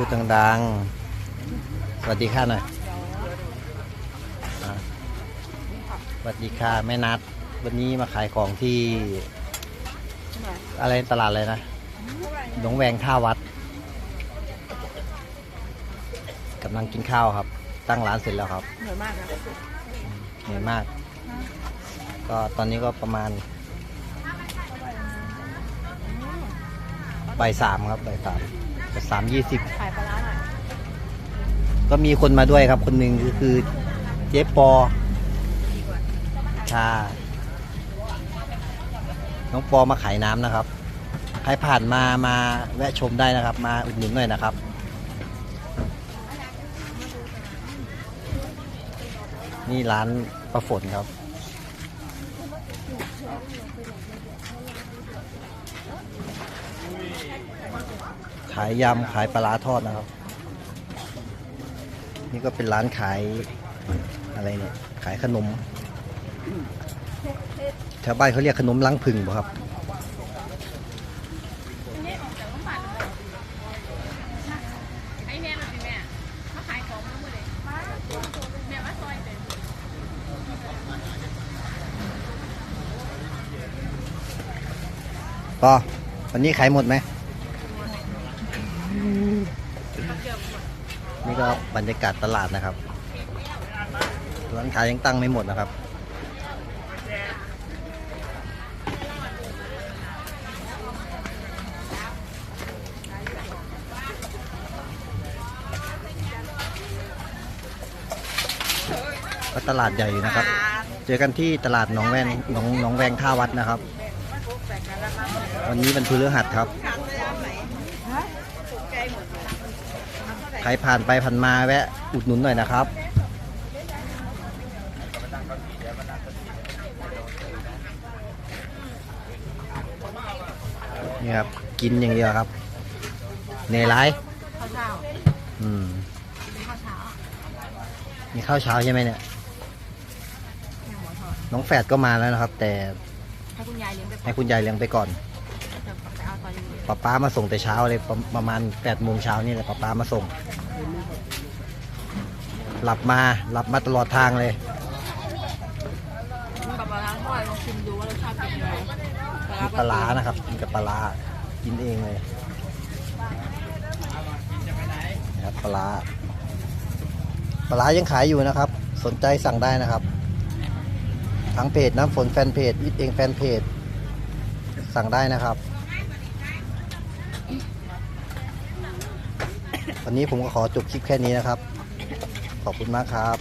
พูดดังๆ สวัสดีค่ะหน่อยสวัสดีค่ะแม่นัด วันนี้มาขายของที่ อะไรตลาดอะไรนะหนองแวงท่าวัดกำลังกินข้าวครับ ตั้งร้านเสร็จแล้วครับเหนื่อยมากนะเหนื่อยมาก ก็ตอนนี้ก็ประมาณบ่ายสามครับบ่ายสาม สามยี่สิบขายปลาร้าหน่อยก็มีคนมาด้วยครับ คนหนึ่งก็คือเจ๊ปอชาน้องปอมาขายน้ำนะครับ ใครผ่านมามาแวะชมได้นะครับ มาอุดหนุนหน่อยนะครับ นี่ร้านประฝนครับ ขายยำขายปลาร้าทอดนะครับ นี่ก็เป็นร้านขายอะไรเนี่ย ขายขนมแถวบ้านเขาเรียกขนมลังผึ่งป่ะครับไอ้แม่มาสิแม่มาขายของมาเมื่อไหร่แม่มาซอยเต็มก็วันนี้ขายหมดไหม นี่ก็บรรยากาศตลาดนะครับ ร้านขายยังตั้งไม่หมดนะครับ ก็ตลาดใหญ่อยู่นะครับ เจอกันที่ตลาดหนองแวงหนองหนองแวงท่าวัดนะครับ วันนี้เป็นพฤหัสครับ ใครผ่านไปผ่านมาแวะอุดหนุนหน่อยนะครับนี่ครับกินอย่างเดียวครับเหนื่อยไรายข้าวเช้าอืมข้าวเช้ามีข้าวเช้าใช่ไหมเนี่ยแม่หัวทอดน้องแฝดก็มาแล้วนะครับ แต่ให้คุณยายเลี้ยงไปก่ให้อน ปเอาตอนเย็นป้าป้ามาส่งแต่เช้าเลยประประมาณแปดโมงเช้านี่แหละป้าป้ามาส่ง หลับมาหลับมาตลอดทางเลยๆกับปลาร้าทอดลองชิมดูว่ารสชาติเป็นยังไงมีปลาร้านะครับกินกับปลาร้ากินเองเลยนะครับปลาร้าปลาร้ายังขายอยู่นะครับ สนใจสั่งได้นะครับทั้งเพจน้ำฝนแฟนเพจอิทเองแฟนเพจสั่งได้นะครับ วันนี้ผมก็ขอจบคลิปแค่นี้นะครับ ขอบคุณมากครับ